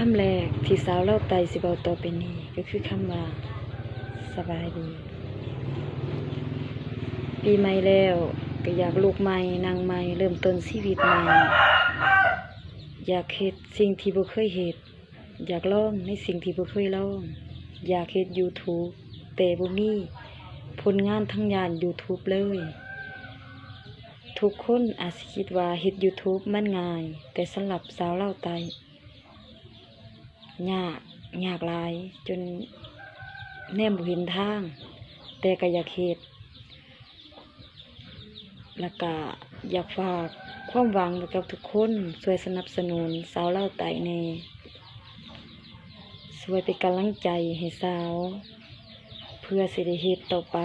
คำแรกที่สาวเล่าไตสิเบาต่อไปนี้ก็คือคำว่า สบายดี ปีใหม่แล้วก็อยากลูกใหม่นางใหม่เริ่มต้นชีวิตใหม่อยากเฮ็ดสิ่งที่บ่เคยเฮ็ดอยากลองในสิ่งที่บ่เคยลอง อยากเฮ็ด YouTube แต่บ่มีผลงานทางด้าน YouTube เลย ทุกคนอาจคิดว่าเฮ็ด YouTube มันง่าย แต่สำหรับสาวเล่าไต ยากยากหลาย จนแนมบ่เห็นทาง แต่ก็อยากเฮ็ดแล้วก็อยากฝากความหวังไว้กับทุกคนช่วยสนับสนุนสาวเล่าไตแหน่ช่วยเป็นกำลังใจให้สาว เพื่อสิได้เฮ็ดต่อไป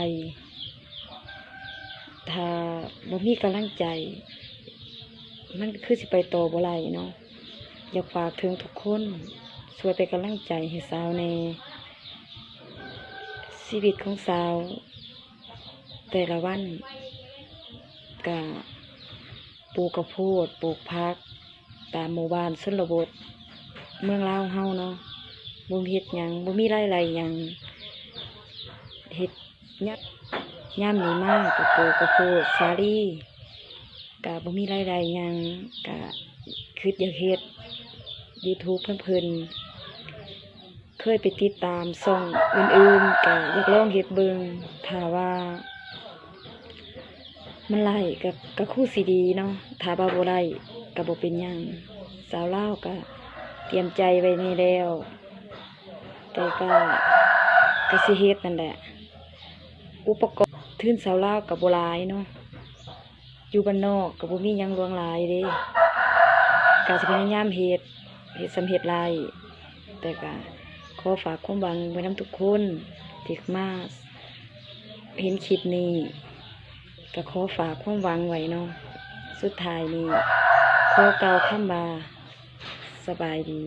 ถ้าบ่มีกำลังใจ มันก็คือสิไปต่อบ่ไหลเนาะอยากฝากถึงทุกคน ช่วยเป็นกำลังใจให้สาวในชีวิตของสาว แต่ละวันก็ปลูกกระโพดปลูกพัก ตามหมู่บ้านชนบทเมืองลาวเฮาเนาะบ่มีเฮ็ดหยังบ่มีไรายได้หยังเฮ็ดยะย่ามนี้มากก็ปลูกกระโพดสาลีกะบ่มีไรายได้หยังกะคืออยากเฮ็ด YouTube เพิ่นเคยไปติดตามช่องอื่นๆกะอยากลองเฮ็ดเบิงถ้าว่า มันไล่ก็ก็คู่สิดีเนาะถ้าว่าบ่ไล่ก็บ่เป็นหยังสาวเล่าก็เตรียมใจไว้นี่แล้วแต่ก็ก็สิเฮ็ดนั่นแหละ อุปกรณ์ทื่นสาวเล่ากับโบหลายเนาะอยู่บ้านนอกกับบ่มีหยังหลวงหลายเด้กาสิพยายามเฮ็ด เหตุสำเร็จหลายแต่ก็ขอฝากความหวังไว้นํทุกคนที่มาเห็นคลิปนี้ก็ขอฝากความหวังไว้เนาะสุดท้ายนี้ขอกล่าวคำว่าสบายดี